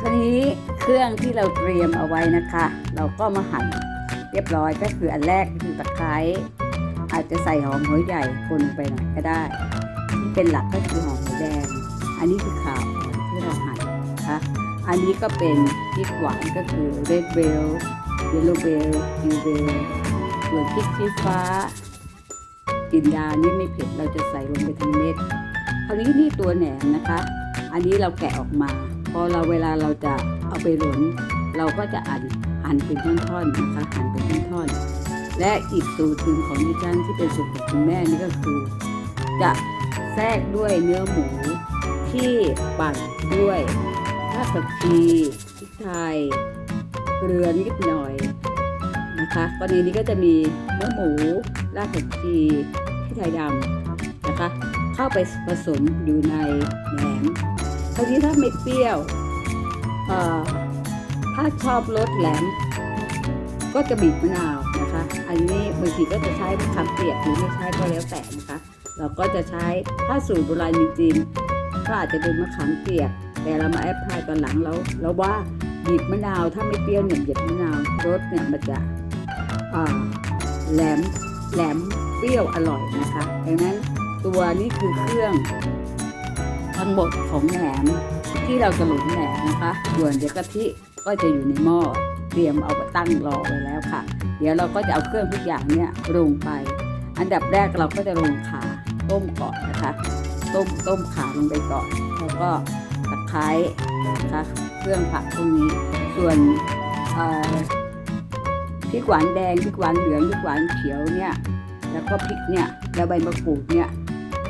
คราวนี้เครื่องที่เราเตรียมเอาไว้นะคะ เราก็มาหั่นเรียบร้อยก็คืออันแรกคือตะไคร้อาจจะใส่หอมหัวใหญ่คนไปหน่อยก็ได้ ที่เป็นหลักก็คือหอมหัวแดง อันนี้คือขาวที่เราหั่นนะคะอันนี้ก็เป็นพริกหวานก็คือ red bell yellow bell blue bell ส่วนพริกชี้ฟ้ากินดานี่ไม่เผ็ดเราจะใส่ลงไปทั้งเม็ดคราวนี้นี่ตัวแหนมนะคะ อันนี้เราแกะออกมา อเราเวลาเราจะเอาไปหลนเราก็จะหั่นหั่นเป็นท่อนๆนะคะหั่นเป็นท่อนๆและอีกสูตรหนึ่งของดิฉันที่เป็นสูตรของคุณแม่นี่ก็คือ จะแทรกด้วยเนื้อหมูที่ปั่นด้วยรากผักชีพริกไทยเกลือนิดหน่อยนะคะกรณีนี้ก็จะมีเนื้อหมูรากผักชีพริกไทยดำนะคะ เข้าไปผสมอยู่ในแหนม คราวนี้ถ้าไม่เปรี้ยวถ้าชอบรสแหลม ก็จะบีบมะนาวนะคะ อันนี้บางทีก็จะใช้มะขามเปียกหรือไม่ใช้ก็แล้วแต่นะคะ เราก็จะใช้ถ้าสูตรโบราณจริงๆก็อาจจะเป็นมะขามเปียก แต่เรามาแอปพลายตอนหลังแล้วเราว่าบีบมะนาวถ้าไม่เปรี้ยวเนี่ยบีบมะนาวรสเนี่ยมันจะแหลมแหลมเปรี้ยวอร่อยนะคะดังนั้นตัวนี้คือเครื่อง ทั้งหมดของแหนมที่เราจะหลุนแหนมนะคะส่วนเดี๋ยวกะทิก็จะอยู่ในหม้อเตรียมเอาไปตั้งรอไว้แล้วค่ะ เดี๋ยวเราก็จะเอาเครื่องทุกอย่างเนี่ยลงไป อันดับแรกเราก็จะลงขาต้มก่อนนะคะ ต้มต้มขาลงไปก่อนแล้วก็ตะไคร้นะคะเครื่องผักพวกนี้ ส่วนพริกหวานแดงพริกหวานเหลืองพริกหวานเขียวเนี่ยแล้วก็พริกเนี่ยแล้วใบมะกรูดเนี่ย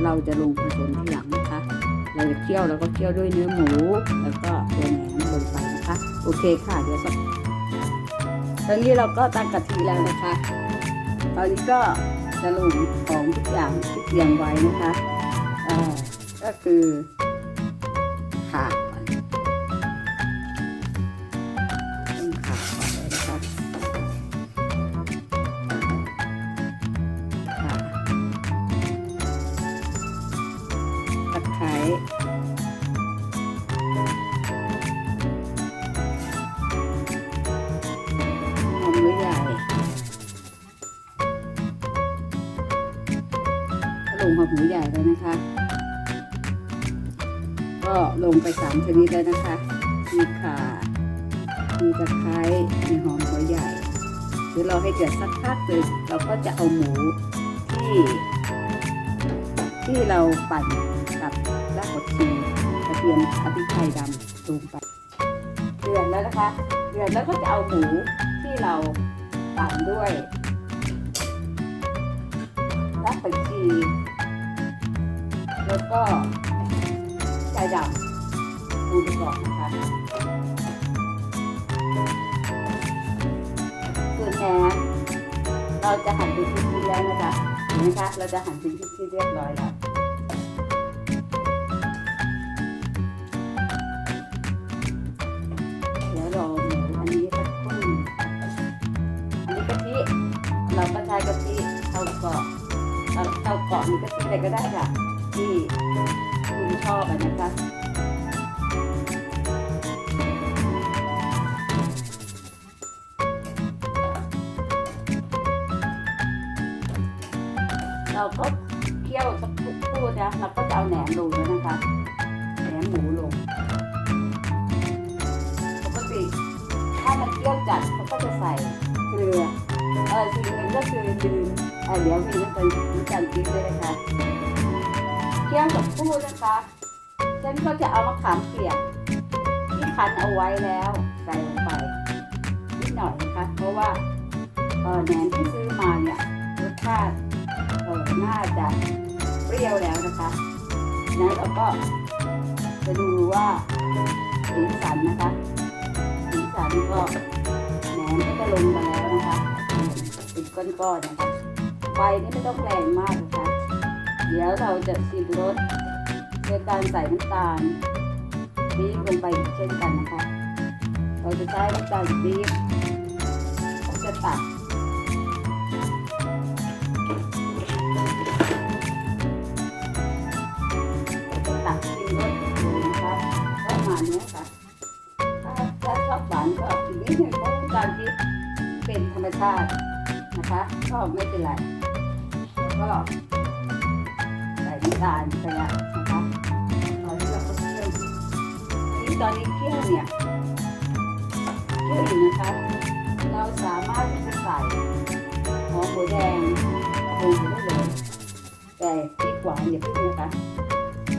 เราจะลงผสมทีหลัง เราจะเคี่ยวแล้วก็เคี่ยวด้วยเนื้อหมู แล้วก็ตัวแหนมลงไปนะคะ โอเคค่ะเดี๋ยวสักตอนนี้เราก็ตั้งกะทิแล้วนะคะ ตอนนี้ก็จะลงของทุกอย่างที่เตรียมไว้นะคะก็คือค่ะ หอมหมูใหญ่แล้วนะคะ ก็ลงไปสามชนิดแล้วนะคะ มีข่า มีตะไคร้มีหอมหัวใหญ่เดี๋ยวเราให้เดือดสักพักเลยเราก็จะเอาหมูที่ ที่เราปั่นกับรากผักชีกระเทียมพริกไทยดำลงไปเดือดแล้วนะคะเดือดแล้วก็จะเอาหมูที่เราปั่นด้วยรากผักชี แล้วก็ใจดำดูไปก่อนนะคะส่วนแหนมเราจะหั่นเป็นชิ้นๆแล้วนะคะเห็นไหมคะเราจะหั่นเป็นชิ้นๆเรียบร้อยแล้วเรอหมูอันนี้สักครู่อันนี้กะทิเราก็ใช้กะทิเท่ากาะเราเท่ากาะหรือกะทิอะไรก็ได้ค่ะ ที่คุณชอบนะคะเราก็เคี่ยวสักครู่นะเราก็จะเอาแหนมลงแล้วนะคะแหนมหมูลงปกติถ้ามันเปรี้ยวจัดเขาก็จะใส่เกลือเออสิ่งหนึ่งก็คือลืมเดี๋ยวมีน้ำตาลน้ำตาลปี๊บด้วยนะคะ เคี่ยวกับคู่นะคะฉันก็จะเอามะขามเปียกที่คั้นเอาไว้แล้วใส่ลงไปนิดหน่อยนะคะ เพราะว่าเออแหนมที่ซื้อมาเนี่ยรสชาติเออน่าจะเปรี้ยวแล้วนะคะนั้นเราก็จะดูว่าสีสันนะคะสีสันก็แหนมก็จะลงมาแล้วนะคะเป็นก้อนๆนะคะไฟนี่ไม่ต้องแรงมากนะคะ แล้วเราจะชิมรสโดยการใส่น้ำตาลปี๊บลงไปเช่นกันนะคะ เราจะใช้น้ำตาลปี๊บเราจะตัดตัดชิมรสดูนะคะประมาณนี้ค่ะถ้าชอบหวานก็อีกเพราะน้าลปี๊บเป็นธรรมชาตินะคะ ก็ไม่เป็นไรก็ ก็ใส่น้ำตารไปแล้วนะคะตอนนี้เราก็เคี่ยวที่ตอนนี้เคี่ยวเนี่ยเคี่ยวอยู่นะคะ เราสามารถที่จะใส่หอมหัวแดงลงไปได้เลยแต่ที่กว่าอย่าพึ่งนะคะ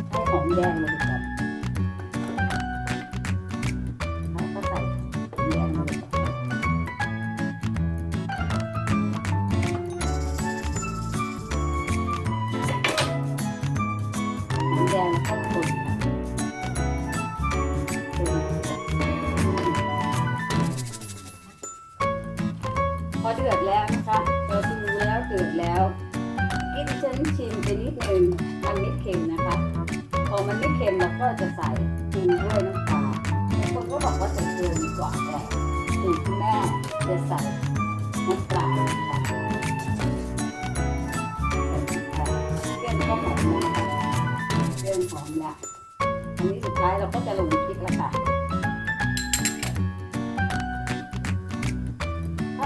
ให้หอมแดงลงไปก่อนแล้ว อเดือดแล้วนะคะเราดูแล้วเดือดแล้วกินฉันชิมไปนิดนึงมันไม่เค็มนะคะ พอมันไม่เค็มเราก็จะใส่ปรุงด้วยน้ำปลาบางคนก็บอกว่าใส่เกลือดีกว่าแต่สูตรคุณแม่จะใส่น้ำปลาค่ะใส่น้ำปลาเรื่องก็หอมนะคะเรื่องหอมละอันนี้สุดท้ายเราก็จะลงพริกแล้วค่ะ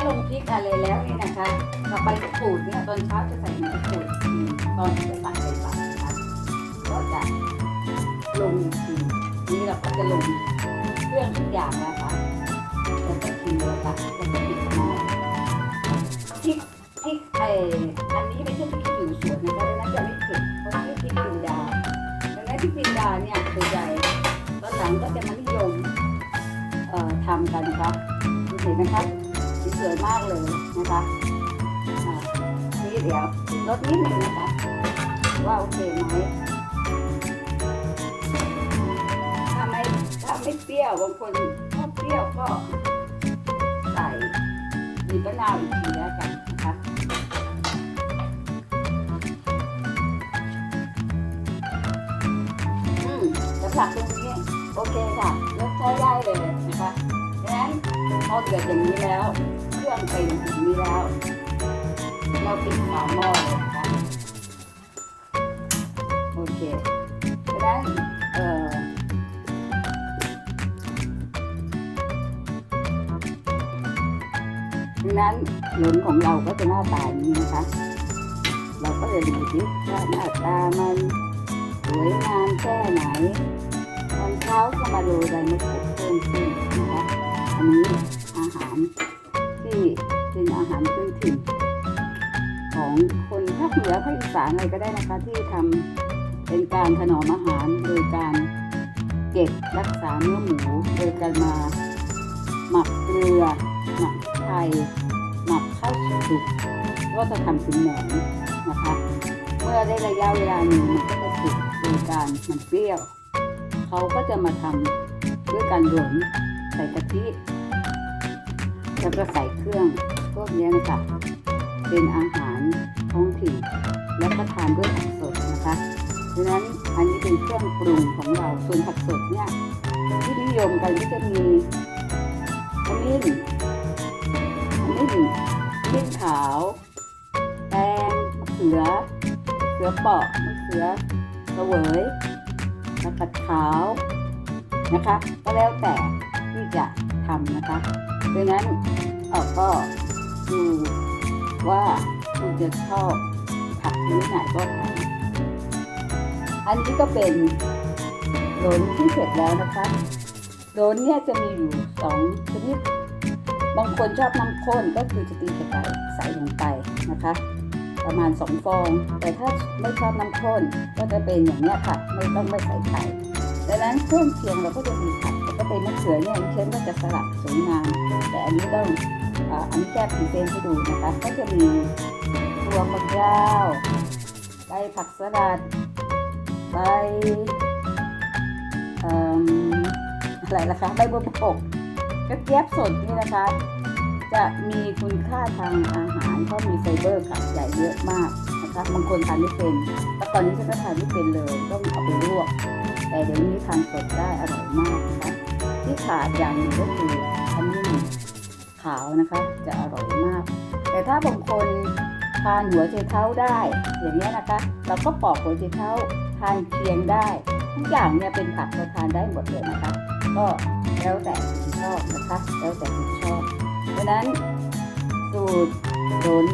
ลงพริกอะไรแล้วนี่นะคะกับใบมะกรูดเนี่ยตอนเช้าจะใส่ใบมะกรูดอืมตอนจะตัดไปตัดนะคะก็จะลงทีนี้เราก็จะลงเครื่องทุกอย่างนะคะแล้วก็ชิมแล้วค่ะแล้วก็ปิดหม้อพริกพริกไออันนี้ไม่ใช่พริกผิวสวนนะคะดังนั้นจะไม่เผ็ดเพราะนี่พริกจินดาดังนั้นพริกจินดาเนี่ยส่วนใหญ่ตอนหลังก็จะมานิยมเอ่อทำกันนะคะดูเห็นไหมคะ สวยมากเลยนะคะอ่านี่เดี๋ยวลดนิดหนึ่งนะคะ ว่าโอเคไหมถ้าไม่ถ้าไม่เปรี้ยวบางคนชอบเปรี้ยวก็ใส่บีบมะนาวอีกทีแล้วกันนะคะอืมสำหรับตรงนี้โอเคค่ะยกใช้ได้เลยนะคะดังนั้นพอเดือดอย่างนี้แล้ว รื่องเป็นอย่างนี้แล้ว เราปิดฝาหม้อเลยนะคะโอเคดังนั้นเอ่อดังนั้นหลุนของเราก็จะหน้าตาอย่างนี้นะคะ เราก็จะดูสิว่าหน้าตามันสวยงามแค่ไหนตอนเช้าก็มาดูใบมะกรูดเพิ่มขึ้นนะคะอันนี้อาหาร ที่เป็นอาหารพื้นถิ่นของคนภาคเหนือภาคอีสานอะไรก็ได้นะคะที่ทำเป็นการถนอมอาหารโดยการเก็บรักษาเนื้อหมูโดยการมาหมักเกลือหมักไทยหมักข้าวสุกก็จะทำเป็นแหนมนะคะ เมื่อได้ระยะเวลาหนึ่งมันก็จะสุกโดยการมันเปรี้ยว เขาก็จะมาทำด้วยการหลนใส่กะทิ แล้วก็ใส่เครื่องพวกนี้นะคะเป็นอาหารท้องถิ่นแล้วก็ทานด้วยผักสดนะคะดังนั้นอันนี้เป็นเครื่องปรุงของเราส่วนผักสดเนี่ยที่นิยมกันก็จะมีขมิ้นขมิ้นขมิ้นขาวแตงเขือเขือเปาะมะเขือเสวยแล้วก็ขาวนะคะ ก็แล้วแต่ที่จะ ทำนะคะดังนั้นเออก็ดูว่าคุณจะชอบผักชนิดไหนก็ทำอันนี้ก็เป็นโรนที่เสร็จแล้วนะคะโรนเนี่ยจะมีอยู่สองชนิดบางคนชอบน้ำข้นก็คือจะตีไข่ไก่ใส่ลงไปนะคะ ประมาณสองฟอง แต่ถ้าไม่ชอบน้ำข้นก็จะเป็นอย่างนี้ยค่ะ ไม่ต้องไม่ใส่ไข่ดังนั้นเครื่องเคียงเราก็จะมีผัก เป็นมะเขือเนี่ยดิฉันก็จะสลับสวยงามแต่อันนี้ต้องอ่าอันนี้แค่พรีเซนต์ให้ดูนะคะ ก็จะมีตัวฝักยาวใบผักสลัดใบออะไรล่ะคะใบบัวบกกระเจี๊ยบสดนี่นะคะ จะมีคุณค่าทางอาหารเพราะมีไฟเบอร์กับใหญ่เยอะมากนะคะบางคนทานไม่เป็นแต่ก่อนนี้ฉันก็ทานไม่เป็นเลยต้องเอาไปลวก แต่เดี๋ยวนี้ทานสดได้อร่อยมากนะคะ ที่ขาดอย่างหนึ่งก็คือขมิ้นขาวนะคะ จะอร่อยมาก แต่ถ้าบางคนทานหัวไชเท้าได้ อย่างนี้นะคะ เราก็ปอกหัวไชเท้าทานเคียงได้ ทุกอย่างเนี่ยเป็นผักเราทานได้หมดเลยนะคะ ก็แล้วแต่คุณชอบนะคะ แล้วแต่คุณชอบดังนั้นสูตรล้น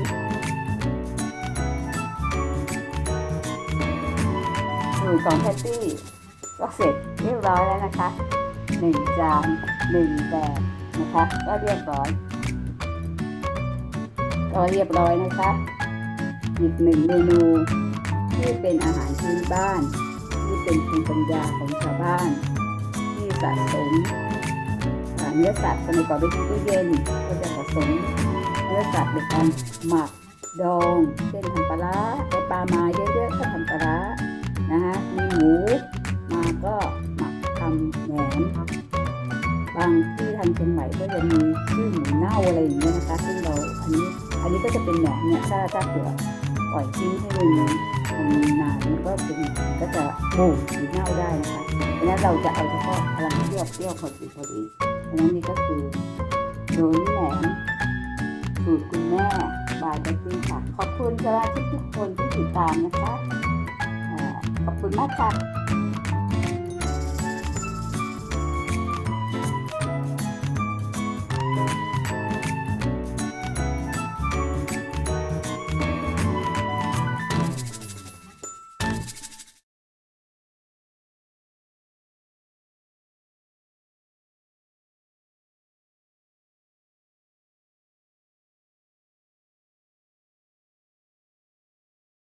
สูตรของแพตตี้ก็เสร็จเรียบร้อยแล้วนะคะ หนึ่งจานหนึ่งแบบนะคะก็เรียบร้อยก็เรียบร้อยนะคะอีกหนึ่งเมนูที่เป็นอาหารพื้นบ้าน ที่เป็นภูมิปัญญาของชาวบ้าน ที่สะสมเนื้อสัตว์สมัยก่อนไม่มีตู้เย็นก็จะสะสมเนื้อสัตว์ในการหมักดองเช่นทำปลาร้าได้ปลามาเยอะๆก็ทำปลาร้านะคะมีหมูมาก็ ทำแหนมบางที่ทางเชียงใหม่ก็จะมีชื่อหมูเน่าอะไรอย่างเงี้ยนะคะ ซึ่งเราอันนี้อันนี้ก็จะเป็นแหนมเนี่ยถ้าถ้าเผื่อปล่อยทิ้งให้มันมันนานมันก็เป็นก็จะบูหรือเน่าได้นะคะเพราะฉะนั้นเราจะเอาเฉพาะกำลังเปรี้ยวเปรี้ยวพอดีพอดีเพราะฉะนั้นนี่ก็คือโรยแหนมสูตรคุณแม่บายแบ็คปิ้งค่ะ ขอบคุณสมาชิกทุกคนที่ติดตามนะคะขอบคุณมากค่ะ